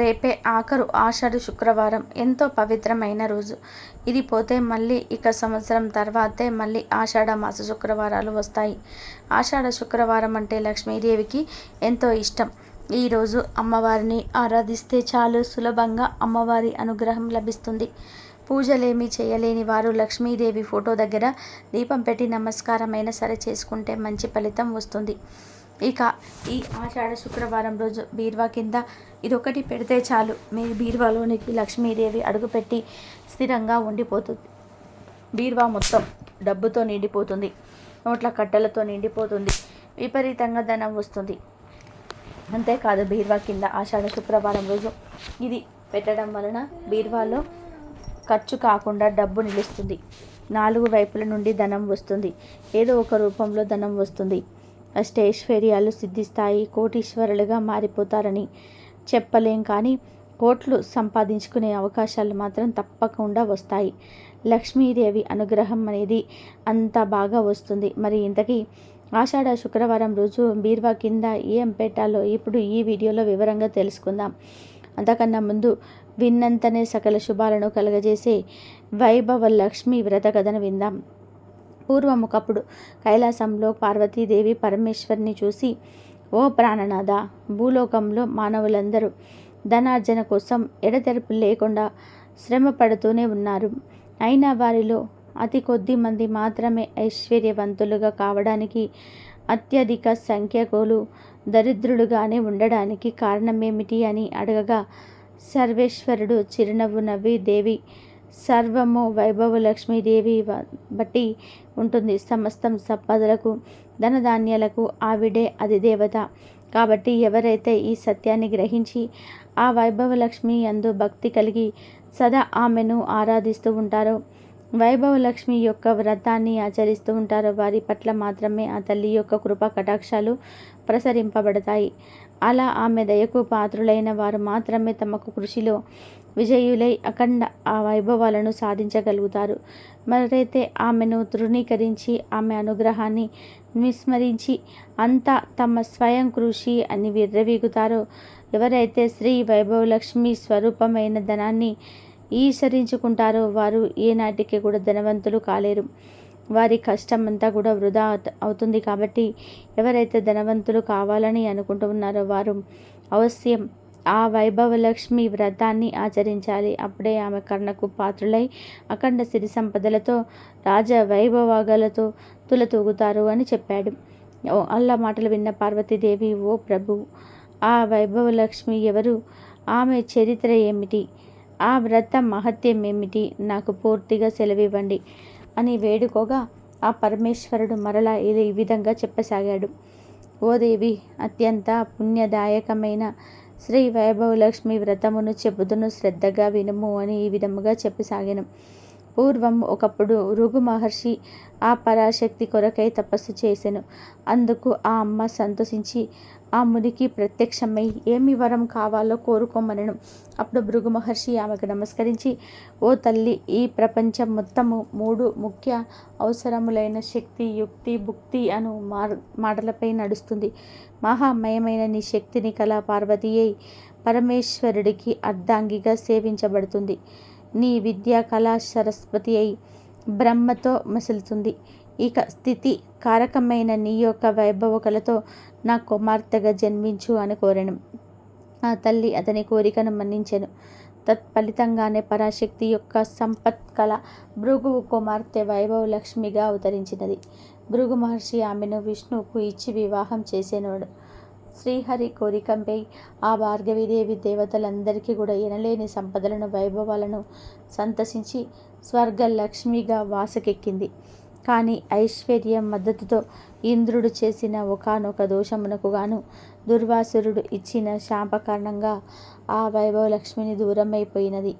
రేపే ఆఖరు ఆషాఢ శుక్రవారం. ఎంతో పవిత్రమైన రోజు. ఇది పోతే మళ్ళీ ఇక సంవత్సరం తర్వాతే మళ్ళీ ఆషాఢ మాస శుక్రవారాలు వస్తాయి. ఆషాఢ శుక్రవారం అంటే లక్ష్మీదేవికి ఎంతో ఇష్టం. ఈరోజు అమ్మవారిని ఆరాధిస్తే చాలు సులభంగా అమ్మవారి అనుగ్రహం లభిస్తుంది. పూజలేమీ చేయలేని వారు లక్ష్మీదేవి ఫోటో దగ్గర దీపం పెట్టి నమస్కారమైన సరే చేసుకుంటే మంచి ఫలితం వస్తుంది. ఇక ఈ ఆషాఢ శుక్రవారం రోజు బీర్వా కింద ఇదొకటి పెడితే చాలు. మీ బీర్వాలోనికి లక్ష్మీదేవి అడుగుపెట్టి స్థిరంగా ఉండిపోతుంది. బీర్వా మొత్తం డబ్బుతో నిండిపోతుంది. నోట్ల కట్టెలతో నిండిపోతుంది. విపరీతంగా ధనం వస్తుంది. అంతేకాదు బీర్వా కింద ఆషాఢ శుక్రవారం రోజు ఇది పెట్టడం వలన బీర్వాలో ఖర్చు కాకుండా డబ్బు నిలుస్తుంది. నాలుగు వైపుల నుండి ధనం వస్తుంది. ఏదో ఒక రూపంలో ధనం వస్తుంది. అష్టైశ్వర్యాలు సిద్ధిస్తాయి కోటీశ్వరులుగా మారిపోతారని చెప్పలేం కానీ కోట్లు సంపాదించుకునే అవకాశాలు మాత్రం తప్పకుండా వస్తాయి. లక్ష్మీదేవి అనుగ్రహం అనేది అంత బాగా వస్తుంది. మరి ఇంతకీ ఆషాఢ శుక్రవారం రోజు బీర్వా కింద ఏం పెట్టాలో ఇప్పుడు ఈ వీడియోలో వివరంగా తెలుసుకుందాం. అంతకన్నా ముందు విన్నంతనే సకల శుభాలను కలగజేసే వైభవ లక్ష్మి వ్రత కథను విందాం. పూర్వం ఒకప్పుడు కైలాసంలో పార్వతీదేవి పరమేశ్వరిని చూసి ఓ ప్రాణనాథ భూలోకంలో మానవులందరూ ధనార్జన కోసం ఎడతెరపు లేకుండా శ్రమ పడుతూనే ఉన్నారు. అయినా వారిలో అతి కొద్ది మంది మాత్రమే ఐశ్వర్యవంతులుగా కావడానికి అత్యధిక సంఖ్యకులు దరిద్రులుగానే ఉండడానికి కారణమేమిటి అని అడగగా సర్వేశ్వరుడు చిరునవ్వు నవ్వి దేవి సర్వము వైభవ లక్ష్మీదేవి బట్టి ఉంటుంది. సమస్తం సంపదలకు ధనధాన్యాలకు ఆవిడే అది దేవత కాబట్టి ఎవరైతే ఈ సత్యాన్ని గ్రహించి ఆ వైభవ లక్ష్మి అందు భక్తి కలిగి సదా ఆమెను ఆరాధిస్తూ ఉంటారో వైభవ లక్ష్మి యొక్క వ్రతాన్ని ఆచరిస్తూ ఉంటారో వారి పట్ల మాత్రమే ఆ తల్లి యొక్క కృపా కటాక్షాలు ప్రసరింపబడతాయి. అలా ఆమె దయకు పాత్రులైన వారు మాత్రమే తమకు కృషిలో విజయులై అఖండ ఆ వైభవాలను సాధించగలుగుతారు. మరైతే ఆమెను తృణీకరించి ఆమె అనుగ్రహాన్ని విస్మరించి అంతా తమ స్వయం కృషి అని విర్రవీగుతారో. ఎవరైతే శ్రీ వైభవలక్ష్మి స్వరూపమైన ధనాన్ని ఈసరించుకుంటారో వారు ఏనాటికి కూడా ధనవంతులు కాలేరు. వారి కష్టం అంతా కూడా వృధా అవుతుంది కాబట్టి ఎవరైతే ధనవంతులు కావాలని అనుకుంటూ ఉన్నారో వారు అవశ్యం ఆ వైభవలక్ష్మి వ్రతాన్ని ఆచరించాలి. అప్పుడే ఆమె కర్ణకు పాత్రులై అఖండ సిరి సంపదలతో రాజ వైభవాగలతో తులతూగుతారు అని చెప్పాడు. అల్లా మాటలు విన్న పార్వతీదేవి ఓ ప్రభు ఆ వైభవలక్ష్మి ఎవరు? ఆమె చరిత్ర ఏమిటి? ఆ వ్రత మహత్యం ఏమిటి? నాకు పూర్తిగా సెలవివ్వండి అని వేడుకోగా ఆ పరమేశ్వరుడు మరలా ఈ విధంగా చెప్పసాగాడు. ఓ దేవి అత్యంత పుణ్యదాయకమైన శ్రీ వైభవలక్ష్మి వ్రతమును చెబుదును శ్రద్ధగా వినుము అని ఈ విధముగా చెప్పసాగాను. పూర్వం ఒకప్పుడు రుగు మహర్షి ఆ పరాశక్తి కొరకై తపస్సు చేసెను. అందుకు ఆ అమ్మ సంతోషించి ఆ మునికి ప్రత్యక్షమై ఏమి వరం కావాలో కోరుకోమనను. అప్పుడు భృగు మహర్షి ఆమెకు నమస్కరించి ఓ తల్లి ఈ ప్రపంచం మొత్తము మూడు ముఖ్య అవసరములైన శక్తి యుక్తి భుక్తి అను మార్ మాటలపై నడుస్తుంది. మహామయమైన నీ శక్తిని కళా పార్వతియై అయి పరమేశ్వరుడికి అర్ధాంగిగా సేవించబడుతుంది. నీ విద్యా కళా సరస్వతి అయి బ్రహ్మతో మసులుతుంది. ఇక స్థితి కారకమైన నీ యొక్క వైభవ కళతో నా కుమార్తెగా జన్మించు అని కోరెను. ఆ తల్లి అతని కోరికను మన్నించెను. తత్ఫలితంగానే పరాశక్తి యొక్క సంపత్ కళ భృగువు కుమార్తె వైభవ లక్ష్మిగా అవతరించినది. భృగు మహర్షి ఆమెను విష్ణువుకు ఇచ్చి వివాహం చేసేనాడు. శ్రీహరి కోరికంపై ఆ భార్గవీదేవి దేవతలందరికీ కూడా ఎనలేని సంపదలను వైభవాలను సంతసించి స్వర్గ లక్ష్మిగా వాసకెక్కింది. కానీ ఐశ్వర్యం మద్దతుతో ఇంద్రుడు చేసిన ఒకనొక దోషమునకు గాను దుర్వాసురుడు ఇచ్చిన శాప కారణంగా ఆ వైభవలక్ష్మిని దూరమైపోయినది.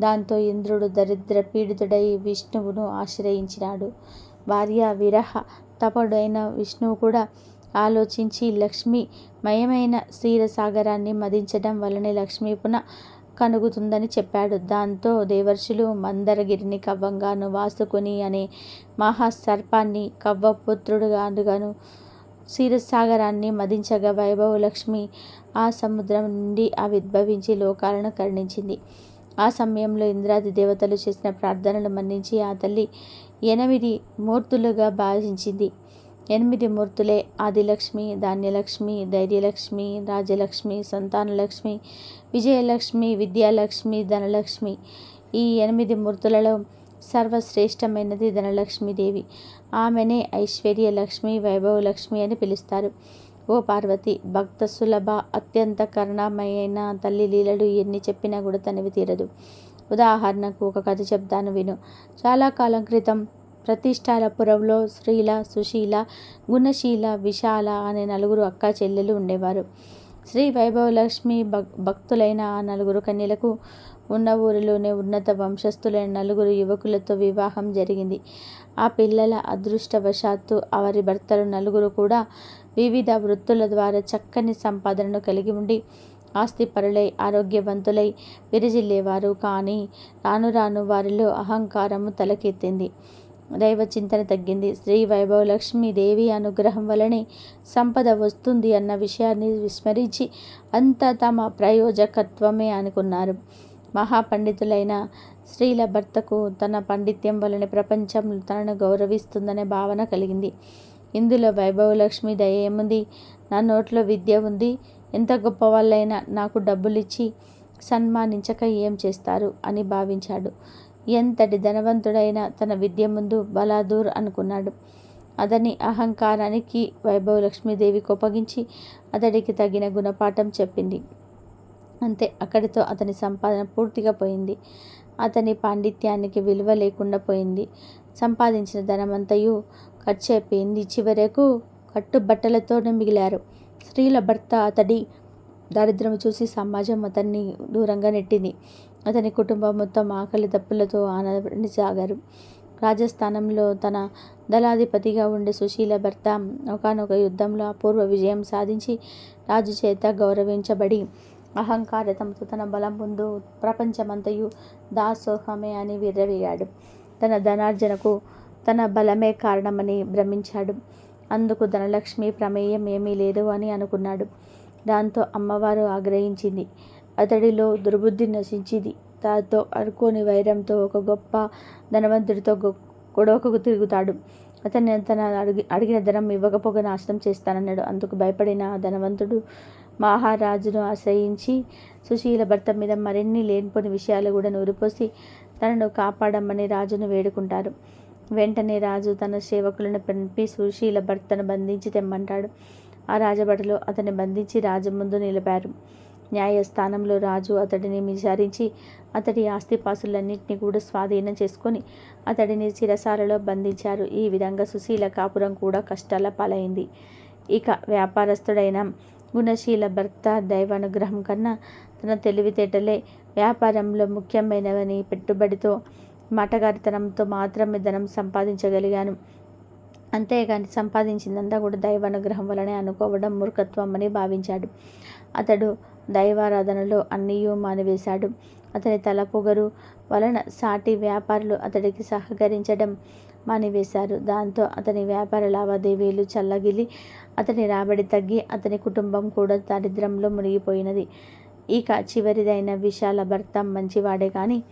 దాంతో ఇంద్రుడు దరిద్ర పీడితుడై విష్ణువును ఆశ్రయించినాడు. భార్య విరహ తపడైన విష్ణువు కూడా ఆలోచించి లక్ష్మి మయమైన క్షీరసాగరాన్ని మదించడం వలనే లక్ష్మీ పునః కనుగుతుందని చెప్పాడు. దాంతో దేవర్షులు మందరగిరిని కవ్వంగాను వాసుకుని అనే మహాసర్పాన్ని కవ్వపుత్రుడుగాను క్షీరసాగరాన్ని మదించగా వైభవలక్ష్మి ఆ సముద్రం నుండి ఆవిర్భవించి లోకాలను కరుణించింది. ఆ సమయంలో ఇంద్రాది దేవతలు చేసిన ప్రార్థనలు మన్నించి ఆ తల్లి ఎనిమిది మూర్తులుగా భావించింది. ఎనిమిది మూర్తులే. ఆదిలక్ష్మి ధాన్యలక్ష్మి ధైర్యలక్ష్మి రాజలక్ష్మి సంతానలక్ష్మి విజయలక్ష్మి విద్యాలక్ష్మి ధనలక్ష్మి. ఈ ఎనిమిది మూర్తులలో సర్వశ్రేష్టమైనది ధనలక్ష్మీదేవి. ఆమెనే ఐశ్వర్యలక్ష్మి వైభవలక్ష్మి అని పిలుస్తారు. ఓ పార్వతి భక్త సులభ అత్యంత కరుణామయైన తల్లి లీలలు ఎన్ని చెప్పినా కూడా తనవి తీరదు. ఉదాహరణకు ఒక కథ చెప్తాను విను. చాలా కాలం క్రితం ప్రతిష్టాలపురంలో శ్రీల సుశీల గుణశీల విశాల అనే నలుగురు అక్క చెల్లెలు ఉండేవారు. శ్రీ వైభవలక్ష్మి భక్ భక్తులైన ఆ నలుగురు కన్యలకు ఉన్న ఊరిలోనే ఉన్నత వంశస్థులైన నలుగురు యువకులతో వివాహం జరిగింది. ఆ పిల్లల అదృష్టవశాత్తు వారి భర్తలు నలుగురు కూడా వివిధ వృత్తుల ద్వారా చక్కని సంపాదనను కలిగి ఉండి ఆస్తిపరులై ఆరోగ్యవంతులై విరిజిల్లేవారు. కానీ రాను రాను వారిలో అహంకారము తలకెత్తింది. చింతన తగ్గింది. శ్రీ వైభవలక్ష్మి దేవి అనుగ్రహం వలనే సంపద వస్తుంది అన్న విషయాన్ని విస్మరించి అంత తమ ప్రయోజకత్వమే అనుకున్నారు. మహాపండితులైన స్త్రీల భర్తకు తన పండిత్యం వలన ప్రపంచం తనను గౌరవిస్తుందనే భావన కలిగింది. ఇందులో వైభవలక్ష్మి దయ ఏముంది? నా నోట్లో విద్య ఉంది. ఎంత గొప్ప వాళ్ళైనా నాకు డబ్బులిచ్చి సన్మానించక ఏం చేస్తారు? అని భావించాడు. ఎంతటి ధనవంతుడైనా తన విద్య ముందు బలాదూర్ అనుకున్నాడు. అతని అహంకారానికి వైభవలక్ష్మీదేవి కోపగించి అతడికి తగిన గుణపాఠం చెప్పింది. అంతే అక్కడితో అతని సంపాదన పూర్తిగా పోయింది. అతని పాండిత్యానికి విలువ లేకుండా పోయింది. సంపాదించిన ధనమంతయు ఖర్చు అయిపోయింది. చివరకు కట్టుబట్టలతోనే మిగిలారు. స్త్రీల భర్త అతడి దారిద్ర్యం చూసి సమాజం అతన్ని దూరంగా నెట్టింది. అతని కుటుంబం మొత్తం ఆకలి దప్పులతో ఆనందసాగారు రాజస్థానంలో తన దళాధిపతిగా ఉండే సుశీల భర్త ఒకనొక యుద్ధంలో అపూర్వ విజయం సాధించి రాజు చేత గౌరవించబడి అహంకారతంతో తన బలం ముందు ప్రపంచమంతయు దాసోహమే అని విర్రవీగాడు. తన ధనార్జనకు తన బలమే కారణమని భ్రమించాడు. అందుకు ధనలక్ష్మి ప్రమేయం ఏమీ లేదు అని అనుకున్నాడు. దాంతో అమ్మవారు ఆగ్రహించింది. అతడిలో దుర్బుద్ధి నశించింది. దాంతో అనుకోని వైరంతో ఒక గొప్ప ధనవంతుడితో గొడవకు తిరుగుతాడు. అతన్ని తన అడిగి అడిగిన ధనం ఇవ్వకపోగా నాశనం చేస్తానన్నాడు. అందుకు భయపడిన ధనవంతుడు మహారాజును ఆశ్రయించి సుశీల భర్త మీద మరిన్ని లేనిపోని విషయాలు కూడా నూరిపోసి తనను కాపాడమని రాజును వేడుకుంటారు వెంటనే రాజు తన సేవకులను పంపి సుశీల భర్తను బంధించి తెమ్మంటాడు. ఆ రాజభటలో అతన్ని బంధించి రాజు ముందు నిలిపారు. న్యాయస్థానంలో రాజు అతడిని విచారించి అతడి ఆస్తిపాసులన్నింటినీ కూడా స్వాధీనం చేసుకొని అతడిని చిరసాలలో బంధించారు. ఈ విధంగా సుశీల కాపురం కూడా కష్టాల పాలైంది. ఇక వ్యాపారస్తుడైన గుణశీల భర్త దైవానుగ్రహం కన్నా తన తెలివితేటలే వ్యాపారంలో ముఖ్యమైనవని పెట్టుబడితో మాటగారితనంతో మాత్రమే ధనం సంపాదించగలిగాను. అంతేగాని సంపాదించిందంతా కూడా దైవానుగ్రహం వలనే అనుకోవడం మూర్ఖత్వం అని భావించాడు. అతడు దైవారాధనలో అన్నీయూ మానివేశాడు. అతని తల పొగరు వలన సాటి వ్యాపారులు అతడికి సహకరించడం మానివేశారు. దాంతో అతని వ్యాపార లావాదేవీలు చల్లగిలి అతని రాబడి తగ్గి అతని కుటుంబం కూడా దారిద్ర్యంలో మునిగిపోయినది. ఇక చివరిదైన విశాల భర్త మంచివాడే కానీ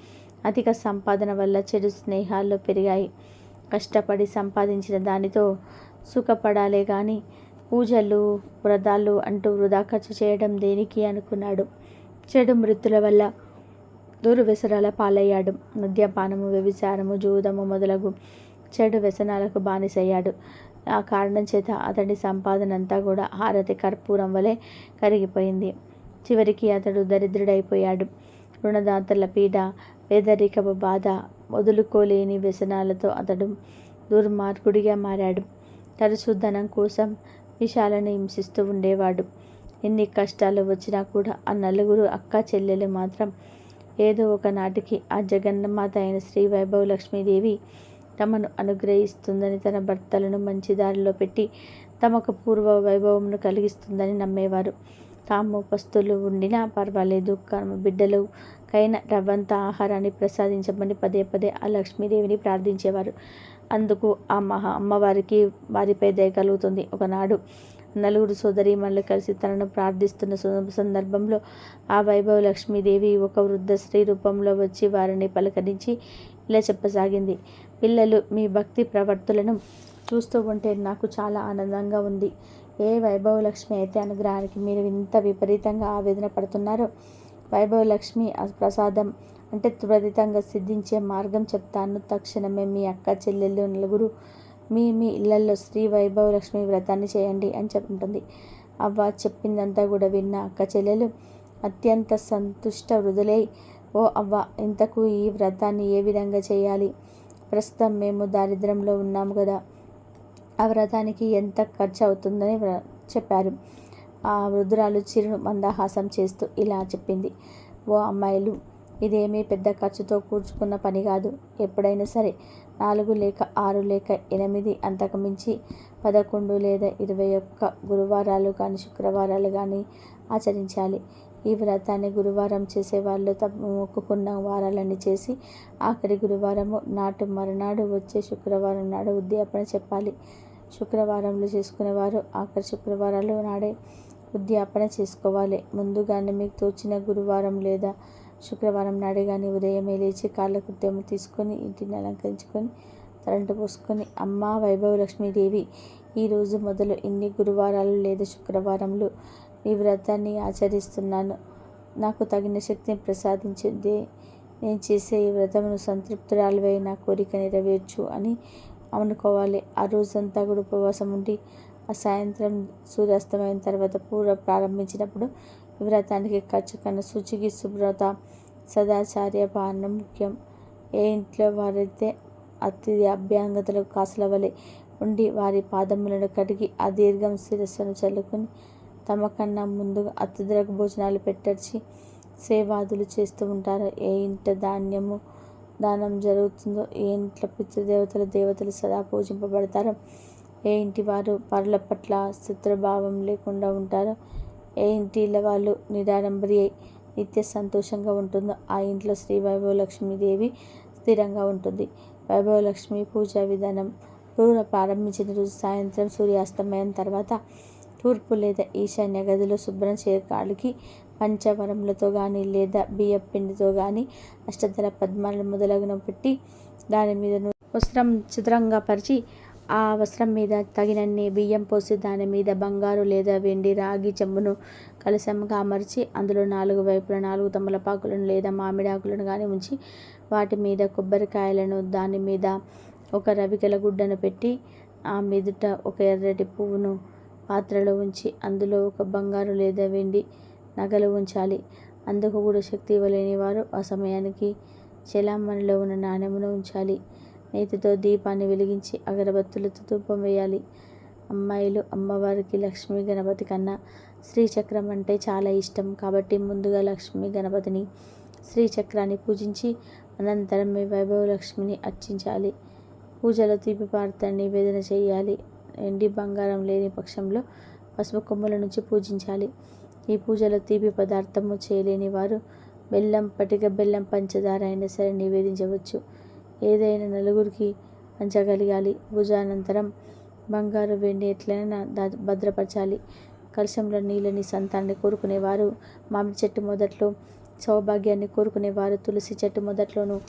అధిక సంపాదన వల్ల చెడు స్నేహాల్లో పెరిగాయి. కష్టపడి సంపాదించిన దానితో సుఖపడాలే కానీ పూజలు వ్రతాలు అంటూ వృధా ఖర్చు చేయడం దేనికి అనుకున్నాడు. చెడు మృతుల వల్ల దుర్వ్యసనాల పాలయ్యాడు. మద్యపానము వ్యభిచారము జూదము మొదలగు చెడు వ్యసనాలకు బానిసయ్యాడు. ఆ కారణం చేత అతడి సంపాదన అంతా కూడా హారతి కర్పూరం వలె కరిగిపోయింది. చివరికి అతడు దరిద్రుడైపోయాడు. రుణదాతల పీడ పేదరికపు బాధ వదులుకోలేని వ్యసనాలతో అతడు దుర్మార్గుడిగా మారాడు. తరచు ధనం కోసం విషాలను హింసిస్తూ ఉండేవాడు. ఎన్ని కష్టాలు వచ్చినా కూడా ఆ నలుగురు అక్క చెల్లెలు మాత్రం ఏదో ఒక నాటికి ఆ జగన్నమాత అయిన శ్రీ వైభవ లక్ష్మీదేవి తమను అనుగ్రహిస్తుందని తన భర్తలను మంచి దారిలో పెట్టి తమకు పూర్వ వైభవమును కలిగిస్తుందని నమ్మేవారు. తాము పస్తులు ఉండినా పర్వాలేదు. కర్మ బిడ్డలు కైన రవ్వంత ఆహారాన్ని ప్రసాదించమని పదే పదే ఆ లక్ష్మీదేవిని ప్రార్థించేవారు. అందుకు ఆ మహా అమ్మవారికి వారిపై దయ కలుగుతుంది. ఒకనాడు నలుగురు సోదరీమణులు కలిసి తనను ప్రార్థిస్తున్న సందర్భంలో ఆ వైభవ లక్ష్మీదేవి ఒక వృద్ధ స్త్రీ రూపంలో వచ్చి వారిని పలకరించి ఇలా చెప్పసాగింది. పిల్లలు మీ భక్తి ప్రవర్తులను చూస్తూ ఉంటే నాకు చాలా ఆనందంగా ఉంది. ఏ వైభవ లక్ష్మి అయితే అనుగ్రహానికి మీరు ఇంత విపరీతంగా ఆవేదన పడుతున్నారో వైభవ లక్ష్మి ఆ ప్రసాదం అంటే త్వరితంగా సిద్ధించే మార్గం చెప్తాను. తక్షణమే మీ అక్క చెల్లెళ్ళు నలుగురు మీ మీ ఇళ్ళలో శ్రీ వైభవ లక్ష్మి వ్రతాన్ని చేయండి అని చెప్తుంది అవ్వ చెప్పిందంతా కూడా విన్న అక్క చెల్లెలు అత్యంత సంతుష్ట వృధులై ఓ అవ్వ ఇంతకు ఈ వ్రతాన్ని ఏ విధంగా చేయాలి? ప్రస్తుతం మేము దారిద్ర్యంలో ఉన్నాము కదా ఆ వ్రతానికి ఎంత ఖర్చు అవుతుందని వ్ర- చెప్పారు. ఆ వృద్ధురాలు చిరు మందహాసం చేస్తూ ఇలా చెప్పింది. ఓ అమ్మాయిలు ఇదేమీ పెద్ద ఖర్చుతో కూర్చుకున్న పని కాదు. ఎప్పుడైనా సరే నాలుగు లేక ఆరు లేక ఎనిమిది అంతకుమించి పదకొండు లేదా ఇరవై ఒక్క గురువారాలు కానీ శుక్రవారాలు కానీ ఆచరించాలి. ఈ వ్రతాన్ని గురువారం చేసేవాళ్ళు తమ మొక్కుకున్న వారాలన్నీ చేసి ఆఖరి గురువారము నాటు మరునాడు వచ్చే శుక్రవారం నాడు ఉద్యాపన చెప్పాలి. శుక్రవారంలో చేసుకునేవారు ఆఖరి శుక్రవారాలు నాడే ఉద్యాపన చేసుకోవాలి. ముందుగానే మీకు తోచిన గురువారం లేదా శుక్రవారం నాడే కానీ ఉదయమే లేచి కాళ్ళ దెమ్మ తీసుకొని ఇంటిని అలంకరించుకొని తలంటు పోసుకొని అమ్మ వైభవ లక్ష్మీదేవి ఈరోజు మొదలు ఇన్ని గురువారాలు లేదా శుక్రవారంలో ఈ వ్రతాన్ని ఆచరిస్తున్నాను. నాకు తగిన శక్తిని ప్రసాదించింది నేను చేసే ఈ వ్రతమును సంతృప్తురాలువై నా కోరిక నెరవేర్చు అని అనుకోవాలి. ఆ రోజంతా కూడా ఉపవాసం ఉండి ఆ సాయంత్రం సూర్యాస్తమైన తర్వాత పూర ప్రారంభించినప్పుడు ఈ వ్రతానికి ఖర్చు కన్నా శుచికి శుభ్రత సదాచార్య పాలన ముఖ్యం. ఏ ఇంట్లో వారైతే అతిథి అభ్యాంగతలకు కాసులవలె ఉండి వారి పాదములను కడిగి ఆ దీర్ఘం శిరస్సును చల్లుకొని తమ కన్నా ముందుగా అతిథులకు భోజనాలు పెట్టర్చి సేవాదులు చేస్తూ ఉంటారు. ఏ ఇంట ధాన్యము దానం జరుగుతుందో ఏ ఇంట్లో పితృదేవతలు దేవతలు సదా పూజింపబడతారో ఏ ఇంటి వారు పరుల పట్ల శత్రుభావం లేకుండా ఉంటారో ఏ ఇంటిల వాళ్ళు నిరాడంబరి అయి నిత్య సంతోషంగా ఉంటుందో. ఆ ఇంట్లో శ్రీ వైభవలక్ష్మీదేవి స్థిరంగా ఉంటుంది. వైభవ లక్ష్మి పూజా విధానం టూర్ ప్రారంభించిన రోజు సాయంత్రం సూర్యాస్తమయం తర్వాత తూర్పు లేదా ఈశాన్య గదిలో శుభ్రం చేయకాడికి పంచవరములతో కానీ లేదా బియ్యం పిండితో కానీ అష్టధర పద్మాలను మొదలగున పెట్టి దాని మీద వస్త్రం చిత్రంగా పరిచి ఆ వస్త్రం మీద తగినన్ని బియ్యం పోసి దాని మీద బంగారు లేదా వెండి రాగి చెంబును కలశంగా అమర్చి అందులో నాలుగు వైపుల నాలుగు తమలపాకులను లేదా మామిడాకులను కానీ ఉంచి వాటి మీద కొబ్బరికాయలను దాని మీద ఒక రవికెల గుడ్డను పెట్టి ఆ మీదుట ఒక ఎర్రటి పువ్వును పాత్రలో ఉంచి అందులో ఒక బంగారు లేదా వెండి నగలు ఉంచాలి. అందుకు కూడా శక్తి ఇవ్వలేని వారు ఆ సమయానికి చెలామణిలో ఉన్న నాణెమును ఉంచాలి. నేతితో దీపాన్ని వెలిగించి అగరబత్తులతో ధూపం వేయాలి. అమ్మాయిలు అమ్మవారికి లక్ష్మీ గణపతి కన్నా శ్రీచక్రం అంటే చాలా ఇష్టం. కాబట్టి ముందుగా లక్ష్మీ గణపతిని శ్రీచక్రాన్ని పూజించి అనంతరం మీ వైభవ లక్ష్మిని అర్చించాలి. పూజలో తీపి పార్థాన్ని నివేదన చేయాలి. ఎండి బంగారం లేని పక్షంలో పసుపు కొమ్ముల నుంచి పూజించాలి. ఈ పూజలో తీపి పదార్థము చేయలేని వారు బెల్లం పటిక బెల్లం పంచదార అయినా సరే నివేదించవచ్చు. ఏదైనా నలుగురికి పంచగలగాలి భుజానంతరం బంగారు వెండి ఎట్లైనా దా భద్రపరచాలి. కలశంలో నీళ్ళని సంతాన్ని కోరుకునేవారు. మామిడి చెట్టు మొదట్లో సౌభాగ్యాన్ని కోరుకునేవారు. తులసి చెట్టు మొదట్లోనూ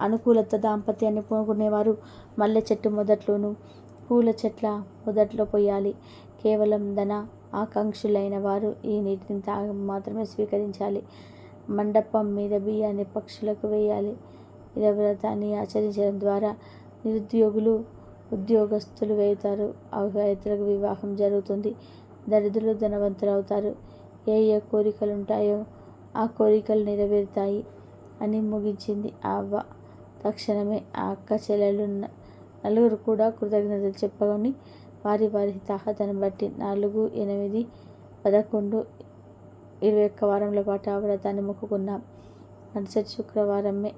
అనుకూలత దాంపత్యాన్ని కోరుకునేవారు. మల్లె చెట్టు మొదట్లోనూ పూల చెట్ల మొదట్లో పోయాలి. కేవలం ధన ఆకాంక్షులైన వారు ఈ నీటిని తాగ మాత్రమే స్వీకరించాలి. మండపం మీద బియ్యాన్ని పక్షులకు వేయాలి. ఇలా వ్రతాన్ని ఆచరించడం ద్వారా నిరుద్యోగులు ఉద్యోగస్తులు వేయుతారు అవివాహితులకు వివాహం జరుగుతుంది. దరిద్రులు ధనవంతులు అవుతారు ఏ ఏ కోరికలు ఉంటాయో ఆ కోరికలు నెరవేరుతాయి అని ముగించింది ఆ అవ్వ. తక్షణమే ఆ అక్క చెల్లెలు నలుగురు కూడా కృతజ్ఞతలు చెప్పుకొని వారి వారి తాహతను బట్టి నాలుగు ఎనిమిది పదకొండు ఇరవై ఒక్క వారంలో పాటు ఆ వ్రతాన్ని మొక్కుకున్నాం. మరుసటి శుక్రవారమే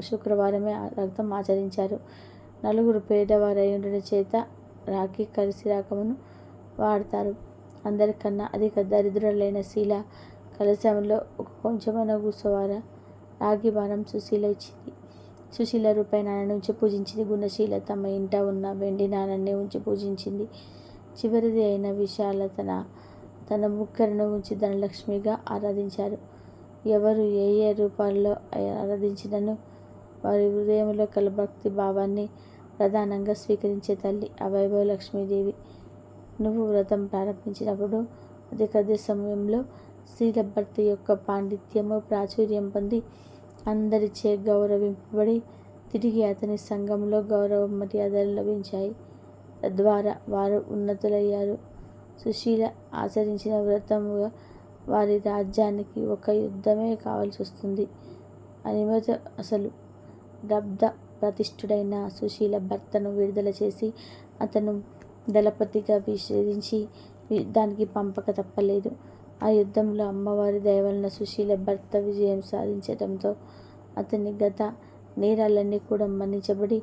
శుక్రవారమే ఆ రక్తం ఆచరించారు. నలుగురు పేదవారై ఉండడం చేత రాఖీ కలిసి రాకమును వాడతారు. అందరికన్నా అధిక దరిద్రులైన శీల కలశంలో ఒక కొంచెమైన కూసోవార రాగి బాణం సుశీల ఇచ్చింది. సుశీల రూపాయి నాణ్యాన్ని ఉంచి పూజించింది గుణశీల. తమ ఇంట ఉన్న వెండి నాణ్యాన్ని ఉంచి పూజించింది. చివరిది అయిన విశాల తన తన ముక్కరను ఉంచి ధనలక్ష్మిగా ఆరాధించారు. ఎవరు ఏ ఏ రూపాల్లో ఆరాధించినను వారి హృదయంలో కల భక్తి భావాన్ని ప్రధానంగా స్వీకరించే తల్లి అవైభవ లక్ష్మీదేవి. నువ్వు వ్రతం ప్రారంభించినప్పుడు అధిక సమయంలో స్త్రీల భర్త యొక్క పాండిత్యము ప్రాచుర్యం పొంది అందరిచే గౌరవింపబడి తిరిగి అతని సంఘంలో గౌరవ మర్యాదలు లభించాయి. తద్వారా వారు ఉన్నతులయ్యారు. సుశీల ఆచరించిన వ్రతముగా వారి రాజ్యానికి ఒక యుద్ధమే కావాల్సి వస్తుంది. అనిమత అసలు రబ్ద ప్రతిష్ఠుడైన సుశీల భర్తను విడుదల చేసి అతను దళపతిగా విషేధించి దానికి పంపక తప్పలేదు. ఆ యుద్ధంలో అమ్మవారి దయవలన సుశీల భర్త విజయం సాధించడంతో అతని గత నేరాలన్నీ కూడా మన్నించబడి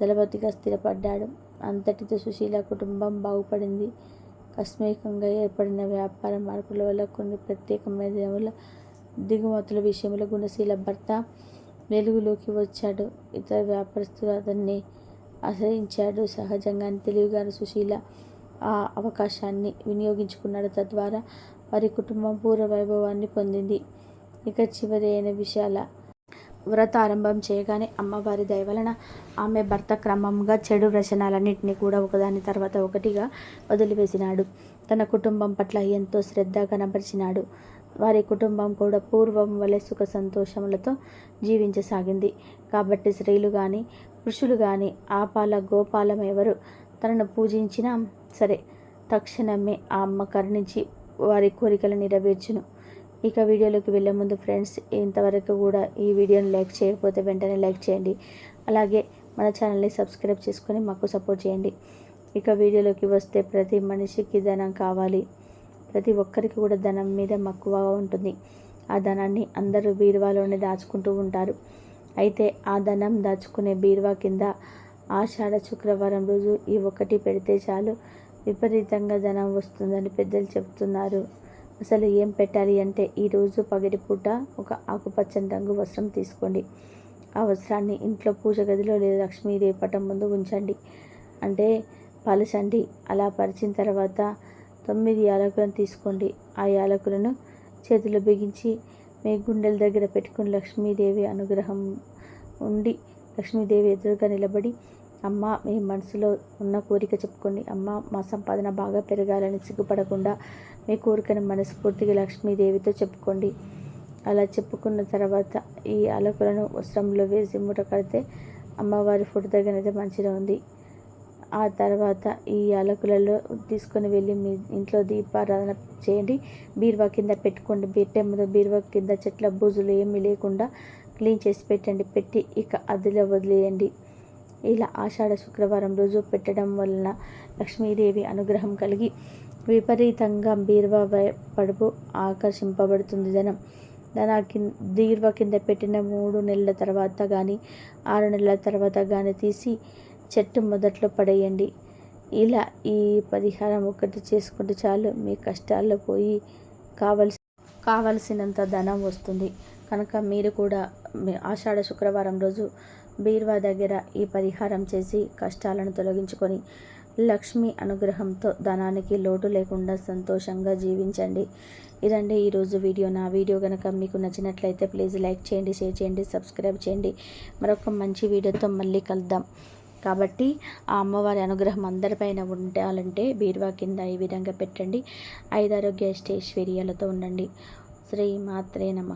దళపతిగా స్థిరపడ్డాడు. అంతటితో సుశీల కుటుంబం బాగుపడింది. కస్మికంగా ఏర్పడిన వ్యాపార మార్పుల వల్ల కొన్ని ప్రత్యేకమైన వల్ల దిగుమతుల విషయంలో గుణశీల భర్త వెలుగులోకి వచ్చాడు. ఇతర వ్యాపారస్తులు అతన్ని ఆశ్రయించాడు. సహజంగానే తెలివిగారు సుశీల ఆ అవకాశాన్ని వినియోగించుకున్నాడు. తద్వారా వారి కుటుంబం పూర్వ వైభవాన్ని పొందింది. ఇక చివరి అయిన విషయాల వ్రత ఆరంభం చేయగానే అమ్మవారి దయవలన ఆమె భర్త క్రమంగా చెడు రచనాలన్నింటినీ కూడా ఒకదాని తర్వాత ఒకటిగా వదిలివేసినాడు. తన కుటుంబం పట్ల ఎంతో శ్రద్ధ కనబరిచినాడు. వారి కుటుంబం కూడా పూర్వం వలె సుఖ సంతోషములతో జీవించసాగింది. కాబట్టి స్త్రీలు కానీ పురుషులు కానీ ఆపాల గోపాలం ఎవరు తనను పూజించినా సరే తక్షణమే ఆ అమ్మ కరుణించి వారి కోరికలు నెరవేర్చును. ఇక వీడియోలోకి వెళ్ళే ముందు ఫ్రెండ్స్ ఇంతవరకు కూడా ఈ వీడియోని లైక్ చేయకపోతే వెంటనే లైక్ చేయండి. అలాగే మన ఛానల్ని సబ్స్క్రైబ్ చేసుకొని మాకు సపోర్ట్ చేయండి. ఇక వీడియోలోకి వస్తే ప్రతి మనిషికి ధనం కావాలి. ప్రతి ఒక్కరికి కూడా ధనం మీద మక్కువగా ఉంటుంది. ఆ ధనాన్ని అందరూ బీరువాలోనే దాచుకుంటూ ఉంటారు. అయితే ఆ ధనం దాచుకునే బీరువా కింద ఆషాఢ శుక్రవారం రోజు ఈ ఒకటి పెడితే చాలు. విపరీతంగా ధనం వస్తుందని పెద్దలు చెప్తున్నారు. అసలు ఏం పెట్టాలి అంటే ఈరోజు పగటిపూట ఒక ఆకుపచ్చని రంగు వస్త్రం తీసుకోండి. ఆ వస్త్రాన్ని ఇంట్లో పూజ గదిలో లేదా లక్ష్మీదేవి పటం ముందు ఉంచండి. అంటే పలచండి. అలా పరిచిన తర్వాత తొమ్మిది యాలకులను తీసుకోండి. ఆ యాలకులను చేతిలో బిగించి మీ గుండెల దగ్గర పెట్టుకుని లక్ష్మీదేవి అనుగ్రహం ఉండి లక్ష్మీదేవి ఎదురుగా నిలబడి అమ్మ మీ మనసులో ఉన్న కోరిక చెప్పుకోండి. అమ్మ మా సంపాదన బాగా పెరగాలని సిగ్గుపడకుండా మీ కోరికను మనస్ఫూర్తిగా లక్ష్మీదేవితో చెప్పుకోండి. అలా చెప్పుకున్న తర్వాత ఈ అలకులను వస్త్రంలో వేసి మూట కడితే అమ్మవారి ఫోటో దగ్గర మంచిగా ఉంది. ఆ తర్వాత ఈ అలకులలో తీసుకొని వెళ్ళి మీ ఇంట్లో దీపారాధన చేయండి. బీరువా కింద పెట్టుకోండి. పెట్టే ముందు బీరువా కింద చెట్ల బూజులు ఏమీ లేకుండా క్లీన్ చేసి పెట్టండి. పెట్టి ఇక అదిలో వదిలేయండి. ఇలా ఆషాఢ శుక్రవారం రోజు పెట్టడం వలన లక్ష్మీదేవి అనుగ్రహం కలిగి విపరీతంగా బీరువా పడుపు ఆకర్షింపబడుతుంది ధనం. ధనా కింద దీర్వ కింద పెట్టిన మూడు నెలల తర్వాత కానీ ఆరు నెలల తర్వాత కానీ తీసి చెట్టు మొదట్లో పడేయండి. ఇలా ఈ పరిహారం ఒకటి చేసుకుంటే చాలు మీ కష్టాల్లో పోయి కావలసి కావలసినంత ధనం వస్తుంది. కనుక మీరు కూడా ఆషాఢ శుక్రవారం రోజు బీర్వా దగ్గర ఈ పరిహారం చేసి కష్టాలను తొలగించుకొని లక్ష్మి అనుగ్రహంతో ధనానికి లోటు లేకుండా సంతోషంగా జీవించండి. ఇదండి ఈరోజు వీడియో. నా వీడియో కనుక మీకు నచ్చినట్లయితే ప్లీజ్ లైక్ చేయండి షేర్ చేయండి సబ్స్క్రైబ్ చేయండి. మరొక మంచి వీడియోతో మళ్ళీ కలుద్దాం. కాబట్టి ఆ అమ్మవారి అనుగ్రహం అందరిపైన ఉండాలంటే బీర్వా కింద ఈ విధంగా పెట్టండి. ఐదారోగ్య అష్టేశ్వర్యాలతో ఉండండి. శ్రీ మాత్రే నమ.